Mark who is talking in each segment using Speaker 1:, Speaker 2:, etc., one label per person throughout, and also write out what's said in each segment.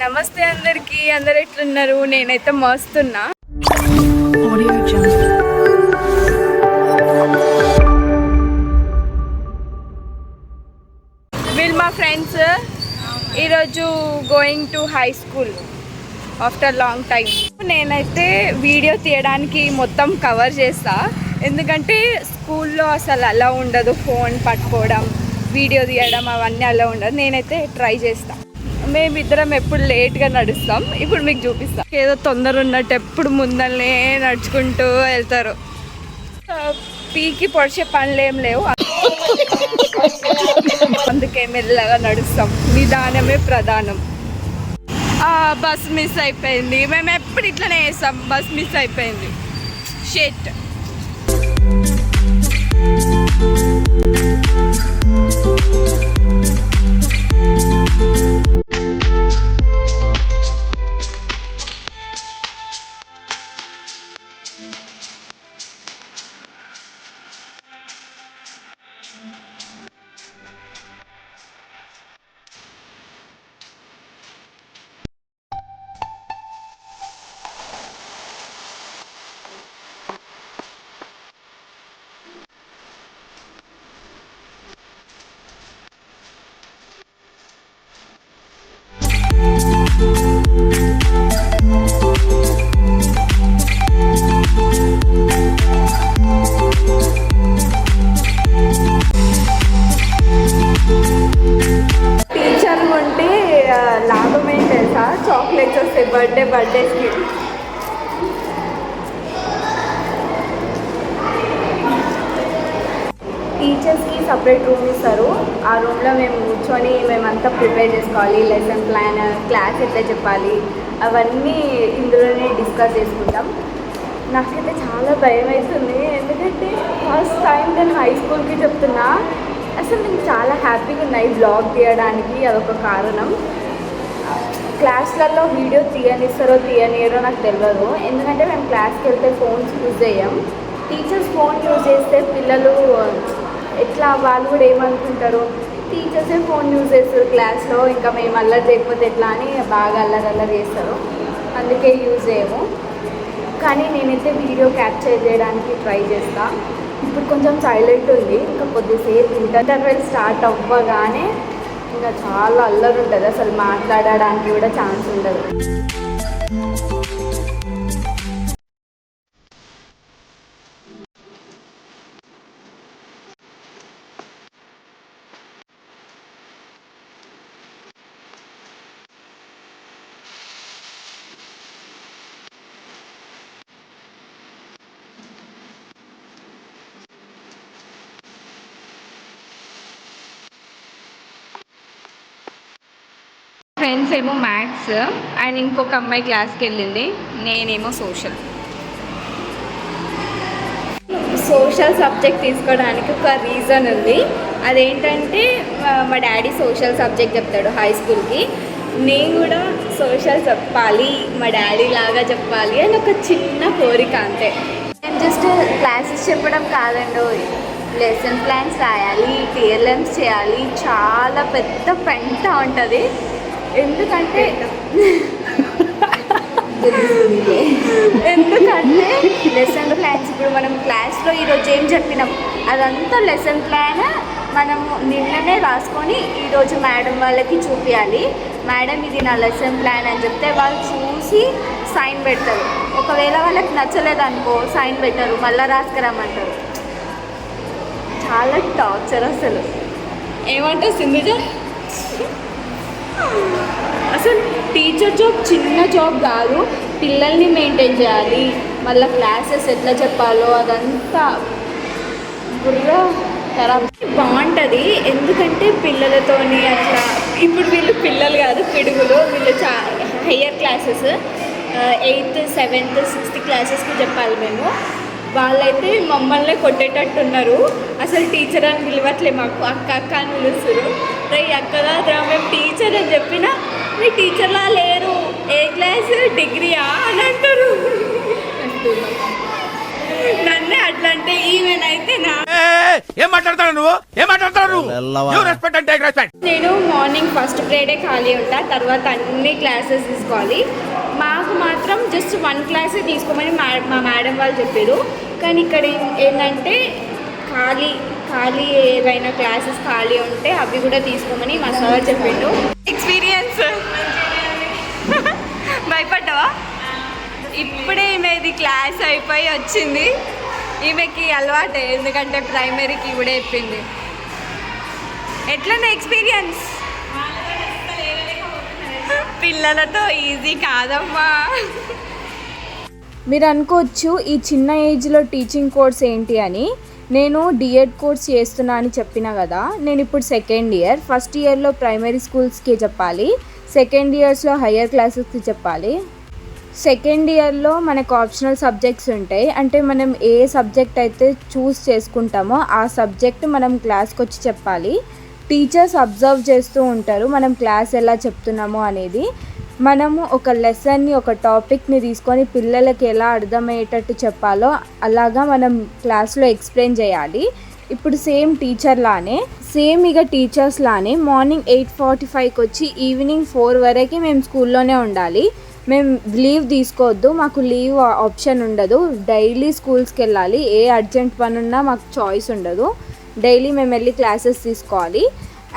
Speaker 1: నమస్తే అందరికి. అందరు ఎట్లున్నారు? నేనైతే మస్తున్నా. వీళ్ళు మా ఫ్రెండ్స్ ఈరోజు going to high school after long time నేనైతే వీడియో తీయడానికి మొత్తం కవర్ చేస్తా. ఎందుకంటే స్కూల్లో అసలు అలా ఉండదు. ఫోన్ పట్టుకోవడం వీడియో తీయడం అవన్నీ అలా ఉండదు. నేనైతే ట్రై చేస్తాను మేమిద్దరం ఎప్పుడు లేట్గా నడుస్తాం. ఇప్పుడు మీకు చూపిస్తాం. ఏదో తొందర ఉన్నట్టు ఎప్పుడు ముందరనే నడుచుకుంటూ వెళ్తారు. పీకి పొడిచే పనులు ఏం లేవు. అందుకే మెల్లగా నడుస్తాం. నిదానమే ప్రధానం. బస్ మిస్ అయిపోయింది. మేము ఎప్పుడు ఇట్లనే వేస్తాం బస్ మిస్ అయిపోయింది. షెట్. ఆ మేము కూర్చొని మేమంతా ప్రిపేర్ చేసుకోవాలి లెసన్ ప్లాన్ క్లాస్ ఎట్లా చెప్పాలి అవన్నీ ఇందులోనే డిస్కస్ చేసుకుంటాం. నాకైతే చాలా భయం అవుతుంది ఎందుకంటే ఫస్ట్ టైం నేను హై స్కూల్కి చెప్తున్నా అసలు నేను చాలా హ్యాపీగా ఉన్నాయి బ్లాగ్ తీయడానికి అదొక కారణం. క్లాస్లలో వీడియో తీయనిస్తారో తీయనియరో నాకు తెలియదు ఎందుకంటే మేము క్లాస్కి వెళ్తే ఫోన్స్ యూజ్ చేయం. టీచర్స్ ఫోన్ యూజ్ చేస్తే పిల్లలు ఎట్లా వాళ్ళు కూడా ఏమనుకుంటారు? టీచర్సే ఫోన్ యూజ్ చేస్తారు క్లాస్లో ఇంకా మేము అల్లరి చేయకపోతే ఎట్లా అని బాగా అల్లరి అల్లరి చేస్తారు. అందుకే యూజ్ చేయము. కానీ నేనైతే వీడియో క్యాప్చర్ చేయడానికి ట్రై చేస్తా. ఇప్పుడు కొంచెం సైలెంట్ ఉంది. ఇంకా కొద్దిసేపు ఇంటర్వెల్ స్టార్ట్ అవ్వగానే ఇంకా చాలా అల్లరి ఉంటుంది. అసలు మాట్లాడడానికి కూడా ఛాన్స్ ఉండదు. ఫ్రెండ్స్ ఏమో మ్యాథ్స్ అండ్ ఇంకొక అమ్మాయి క్లాస్కి వెళ్ళింది. నేనేమో సోషల్ సోషల్ సబ్జెక్ట్ తీసుకోవడానికి ఒక రీజన్ ఉంది. అదేంటంటే మా- మా డాడీ సోషల్ సబ్జెక్ట్ చెప్తాడు హై స్కూల్కి నేను కూడా సోషల్ చెప్పాలి మా డాడీ లాగా చెప్పాలి అని ఒక చిన్న కోరిక అంతే. నేను జస్ట్ క్లాసెస్ చెప్పడం కాదండి. లెసన్ ప్లాన్స్ రాయాలి టీఎల్ఎమ్స్ చేయాలి. చాలా పెద్ద పెంట ఉంటుంది. ఎందుకంటే ఎందుకంటే లెసన్ ప్లాన్స్ ఇప్పుడు మనం క్లాస్లో ఈరోజు ఏం చెప్పినాం? అదంతా లెసన్ ప్లాన్ మనము నిన్ననే రాసుకొని ఈరోజు మేడం వాళ్ళకి చూపించాలి మేడం ఇది నా లెసన్ ప్లాన్ అని చెప్తే వాళ్ళు చూసి సైన్ పెడతారు. ఒకవేళ వాళ్ళకి నచ్చలేదు అనుకో సైన్ పెట్టరు మళ్ళీ రాసుకురమ్మంటారు. చాలా టార్చర్ అసలు. ఏమంటావు సింధుజ అసలు టీచర్ జాబ్ చిన్న జాబ్ కాదు పిల్లల్ని మెయింటైన్ చేయాలి. మళ్ళీ క్లాసెస్ ఎట్లా చెప్పాలో అదంతా బుర్ర తర్వాత బాగుంటుంది ఎందుకంటే పిల్లలతోని అట్లా ఇప్పుడు వీళ్ళు పిల్లలు కాదు పిడుగులు వీళ్ళు చా higher classes eighth seventh sixth క్లాసెస్కి చెప్పాలి మేము. వాళ్ళైతే మమ్మల్ని కొట్టేటట్టున్నారు. అసలు టీచర్ అని పిలవట్లే మాకు. అక్క అక్క అని పిలుస్తారు. రే అక్క మేము టీచర్ అని చెప్పినా మీ టీచర్లా లేరు. ఏ క్లాస్ డిగ్రీయా అని అంటారు. నన్నే అట్లా అంటే ఈమెనైతే అయితే
Speaker 2: ఏం మాట్లాడతాడు నువ్వు? ఏం మాట్లాడతాడు నువ్వు? రెస్పెక్ట్ అండ్ టేక్ రెస్పెక్ట్
Speaker 1: నేను మార్నింగ్ ఫస్ట్ పీరియడే ఖాళీ ఉంటా తర్వాత అన్ని క్లాసెస్ తీసుకోవాలి. మాకు మాత్రం జస్ట్ వన్ క్లాసే తీసుకోమని మా మా మేడం వాళ్ళు చెప్పారు. కానీ ఇక్కడ ఏంటంటే ఖాళీ ఖాళీ ఏవైనా క్లాసెస్ ఖాళీ ఉంటే అవి కూడా తీసుకోమని మా సార్ చెప్పిండు ఎక్స్పీరియన్స్ భయపడ్డావా? ఇప్పుడే ఈమెది క్లాస్ అయిపోయి వచ్చింది. ఈమెకి అలవాటే ఎందుకంటే ప్రైమరీకి ఇవిడే చెప్పింది. ఎట్లుంది ఎక్స్పీరియన్స్? పిల్లలతో ఈజీ కాదమ్మా.
Speaker 3: మీరు అనుకోవచ్చు ఈ చిన్న ఏజ్లో టీచింగ్ కోర్స్ ఏంటి అని. నేను డిఎడ్ కోర్స్ చేస్తున్నా అని చెప్పిన కదా నేను ఇప్పుడు సెకండ్ ఇయర్. ఫస్ట్ ఇయర్లో ప్రైమరీ స్కూల్స్కి చెప్పాలి సెకండ్ ఇయర్స్లో హయ్యర్ క్లాసెస్కి చెప్పాలి. సెకండ్ ఇయర్లో మనకు ఆప్షనల్ సబ్జెక్ట్స్ ఉంటాయి. అంటే మనం ఏ సబ్జెక్ట్ అయితే చూస్ చేసుకుంటామో ఆ సబ్జెక్ట్ మనం క్లాస్కి వచ్చి చెప్పాలి. టీచర్స్ అబ్జర్వ్ చేస్తూ ఉంటారు. మనం క్లాస్ ఎలా చెప్తున్నామో అనేది. మనము ఒక లెసన్ని ఒక టాపిక్ని తీసుకొని పిల్లలకి ఎలా అర్థమయ్యేటట్టు చెప్పాలో అలాగా మనం క్లాస్లో ఎక్స్ప్లెయిన్ చేయాలి. ఇప్పుడు సేమ్ టీచర్ లానే సేమ్ ఇక టీచర్స్ లానే మార్నింగ్ ఎయిట్ ఫార్టీ ఫైవ్కి వచ్చి ఈవినింగ్ ఫోర్ వరకే మేము స్కూల్లోనే ఉండాలి. మేము లీవ్ తీసుకోవద్దు మాకు లీవ్ ఆప్షన్ ఉండదు. డైలీ స్కూల్స్కి వెళ్ళాలి. ఏ అర్జెంట్ పని ఉన్నా మాకు చాయిస్ ఉండదు. డైలీ మేము వెళ్ళి క్లాసెస్ తీసుకోవాలి.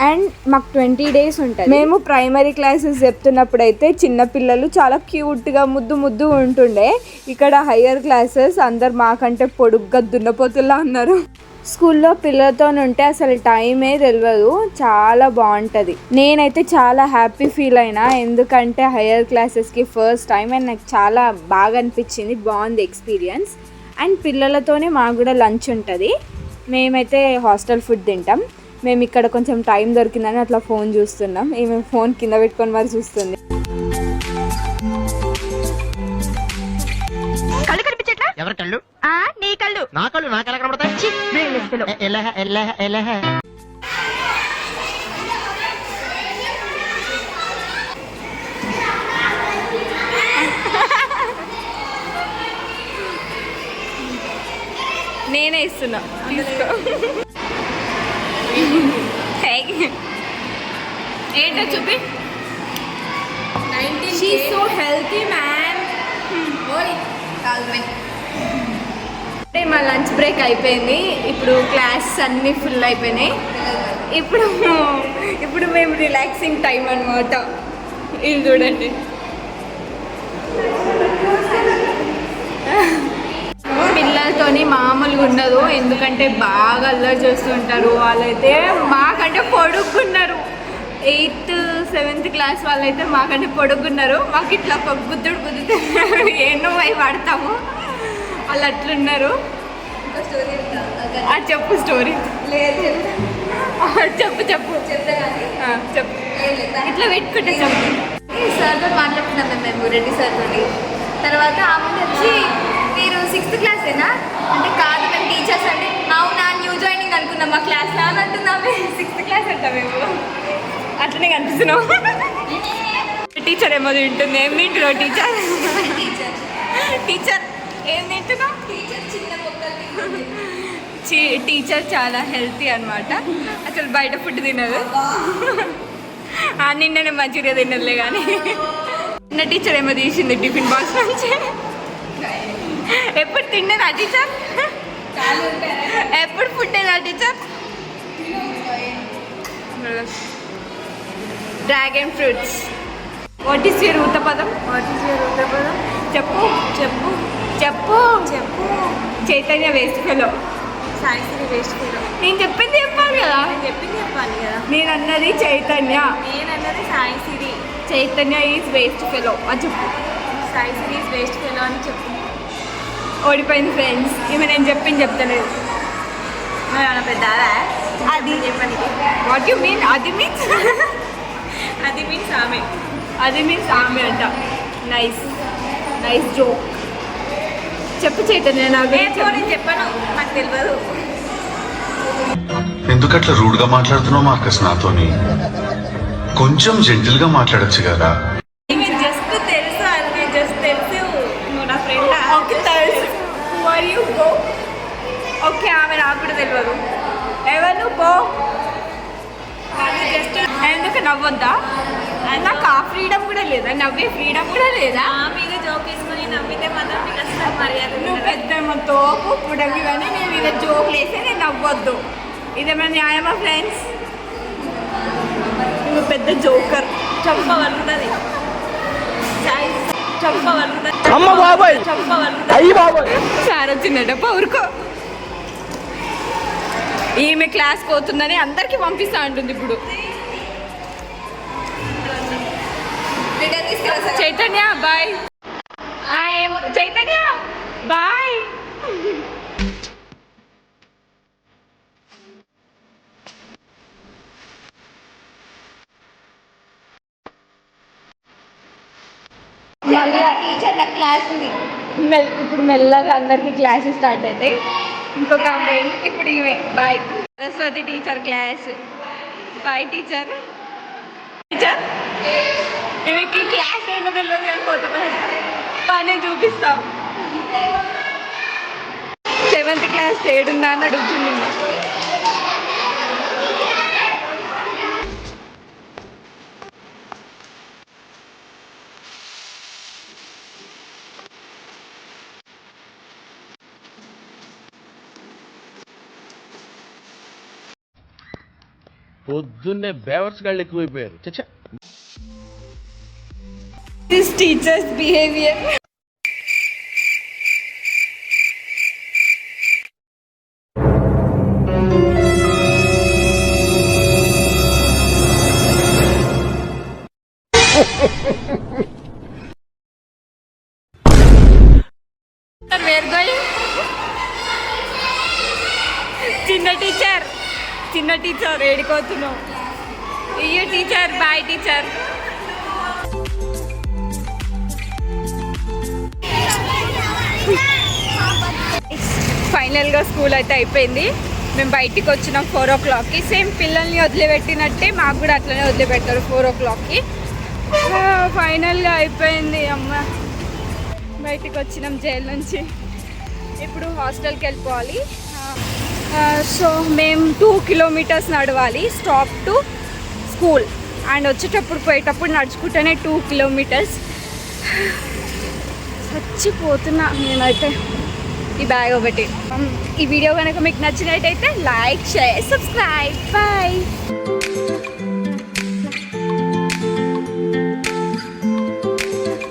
Speaker 3: అండ్ మాకు ట్వంటీ డేస్ ఉంటుంది. మేము ప్రైమరీ క్లాసెస్ చెప్తున్నప్పుడు అయితే చిన్నపిల్లలు చాలా క్యూట్గా ముద్దు ముద్దు ఉంటుండే. ఇక్కడ హయ్యర్ క్లాసెస్ అందరు మాకంటే పొడుగ్గా దున్నపోతుల్లా ఉన్నారు. స్కూల్లో పిల్లలతో ఉంటే అసలు టైమే తెలియదు చాలా బాగుంటుంది నేనైతే చాలా హ్యాపీ ఫీల్ అయినా. ఎందుకంటే హయ్యర్ క్లాసెస్కి ఫస్ట్ టైం అండ్ నాకు చాలా బాగా అనిపించింది. బాగుంది ఎక్స్పీరియన్స్. అండ్ పిల్లలతోనే మాకు కూడా లంచ్ ఉంటుంది. మేమైతే హాస్టల్ ఫుడ్ తింటాం. మేము ఇక్కడ కొంచెం టైం దొరికిందని అట్లా ఫోన్ చూస్తున్నాం. ఈమె ఫోన్ కింద పెట్టుకొని మరి చూస్తుంది.
Speaker 4: ఎవరి కళ్ళు?
Speaker 1: ఆ, నీ కళ్ళు.
Speaker 4: నా కళ్ళు నాకు ఎలా కనబడతాయి? ఎ- ఎలహ, ఎలహ, ఎలహ.
Speaker 1: నేనే ఇస్తున్నా. తీసుకో. ఏంటో చూపి. షీ సో హెల్తీ మ్యాన్ అంటే మా లంచ్ బ్రేక్ అయిపోయింది. ఇప్పుడు క్లాస్ అన్నీ ఫుల్ అయిపోయినాయి. ఇప్పుడు ఇప్పుడు మేము రిలాక్సింగ్ టైం అనమాట ఇది చూడండి. పిల్లలతోని మామూలుగా ఉండదు. ఎందుకంటే బాగా అల్లరి చేస్తుంటారు వాళ్ళైతే మాకంటే పొడుగున్నారు ఎయిత్ సెవెంత్ క్లాస్ వాళ్ళైతే మాకంటే పొడుగున్నారు మాకు ఇట్లా ఒక గుద్దుడు ఎన్నో అయి పడతాము వాళ్ళు అట్లున్నారు ఆ, చెప్పు స్టోరీ చెప్పు చెప్పు. ఆ, చెప్పు. ఇట్లా పెట్టుకుంటే చెప్పు
Speaker 5: సార్తో మాట్లాడుతున్నాం మేము మేము రెడ్డి సార్తో తర్వాత ఆమె వచ్చి మీరు సిక్స్త్ క్లాసేనా అంటే కాదు మేము టీచర్స్ అంటే అవునా న్యూ జాయినింగ్ అనుకున్నాం మా క్లాస్ అని అంటున్నామే
Speaker 1: సిక్స్త్ క్లాస్ అంట మేము. అట్లనే కనిపిస్తున్నావు. టీచర్ ఏమో తింటుంది. ఏం తింటున్నావు టీచర్
Speaker 5: టీచర్
Speaker 1: టీచర్ ఏం
Speaker 5: టీచర్ చిన్న మొక్కలు
Speaker 1: టీచర్ చాలా హెల్తీ అన్నమాట. అసలు బయట ఫుడ్ తినదు. ఆ, నిన్ననే మంచిగా తినదులే కానీ నిన్న టీచర్ ఏమో తీసింది టిఫిన్ బాక్స్ నుంచి. ఎప్పుడు తిన్నదా టీచర్? ఎప్పుడు ఫుడ్ ఏదా teacher? Dragon fruits. What is your ఊతపదం? What is your ఊతపదం? చెప్పు చెప్పు. చెప్పు. చెప్పు. Chaitanya waste fellow
Speaker 5: Saishri waste fellow
Speaker 1: నేను చెప్పింది చెప్పాలి కదా?
Speaker 5: నేను చెప్పింది చెప్పాలి కదా.
Speaker 1: నేను అన్నది Chaitanya.
Speaker 5: నేనన్నది Saishri
Speaker 1: Chaitanya is waste fellow అది చెప్పు.
Speaker 5: సాయిశ్రీ వేస్ట్ ఫీలో అని చెప్పు.
Speaker 1: ఓడిపోయింది ఫ్రెండ్స్ ఈమె నేను చెప్పింది చెప్తలేదు.
Speaker 5: పెద్ద
Speaker 1: అది.
Speaker 5: చెప్పండి.
Speaker 1: వాట్ యు మీన్ అది మీన్స్
Speaker 5: అది మీన్స్ ఆమె.
Speaker 1: అది మీన్స్ ఆమె అంట. నైస్ నైస్ జోక్ చెప్పు గురించి
Speaker 5: నేను చెప్పను నాకు తెలియదు
Speaker 6: ఎందుకట్లా రూడ్గా మాట్లాడుతున్నావు మార్కస్ నాతోని? కొంచెం జెంటిల్గా మాట్లాడొచ్చు కదా.
Speaker 5: జస్ట్ తెలుసు జస్ట్ తెలుసు. నువ్వు నా ఫ్రెండ్
Speaker 1: ఓకే తెలుసు. మరి యూ గో ఓకే ఆమె నాకు కూడా తెలియదు ఎవరు? పో. జస్ట్ ఎందుకు నవ్వొద్దా? నాకు ఆ ఫ్రీడమ్ కూడా లేదా? నవ్వే ఫ్రీడమ్ కూడా లేదా?
Speaker 5: మీద జోక్ వేసుకొని నవ్వితే మాత్రం మీకు అసలు మర్యాద
Speaker 1: నువ్వు పెద్ద తోపు పుడమి అని నేను ఇలా జోకులు వేస్తే నేను నవ్వొద్దు. ఇదేమైనా న్యాయమా ఫ్రెండ్స్ నువ్వు పెద్ద జోకర్
Speaker 5: చంపవలుగుతుంది చంపవలుగుతుంది
Speaker 2: అమ్మ బాబాయ్!
Speaker 5: చంపవలుగుతుంది
Speaker 2: అయ్యి బాబాయ్!
Speaker 1: సార్ వచ్చిందట ఊరుకో ఈమె క్లాస్ పోతుందని అందరికి పంపిస్తా అంటుంది ఇప్పుడు. చైతన్య బాయ్ చైతన్య బాయ్
Speaker 5: మళ్ళీ టీచర్ నాకు క్లాస్ ఉంది.
Speaker 1: మెల్ ఇప్పుడు మెల్లగా అందరికి క్లాసెస్ స్టార్ట్ అవుతాయి. ఇంకొక అమ్మాయి ఇప్పుడు ఈమె bye Saraswati teacher class bye teacher teacher ఈమెకి క్లాస్ ఏంటో పిల్లలు కానీ పోతే పని చూపిస్తాం సెవెంత్ క్లాస్ ఏడుందా అని అడుగుతుంది
Speaker 2: పొద్దున్నే బేవర్స్ గాళ్ళు ఎక్కువైపోయారు చచ్చా
Speaker 1: దిస్ టీచర్స్ బిహేవియర్ చిన్న టీచర్ చిన్న టీచర్ ఏడిపోతున్నావు ఇయ్యో టీచర్ బాయ్ టీచర్ ఫైనల్గా స్కూల్ అయితే అయిపోయింది. మేము బయటికి వచ్చినాం ఫోర్ ఓ క్లాక్కి. సేమ్ పిల్లల్ని వదిలిపెట్టినట్టే మాకు కూడా అట్లనే వదిలిపెట్టారు ఫోర్ ఓ క్లాక్కి. ఫైనల్గా అయిపోయింది అమ్మ. బయటికి వచ్చినాం జైలు నుంచి. ఇప్పుడు హాస్టల్కి వెళ్ళిపోవాలి. సో మేము టూ కిలోమీటర్స్ నడవాలి. Stop to school. అండ్ వచ్చేటప్పుడు పోయేటప్పుడు నడుచుకుంటేనే టూ కిలోమీటర్స్. చచ్చిపోతున్నా నేనైతే. ఈ బ్యాగ్ ఒకటి. ఈ వీడియో కనుక మీకు నచ్చినట్టయితే లైక్ షేర్ సబ్స్క్రైబ్ బాయ్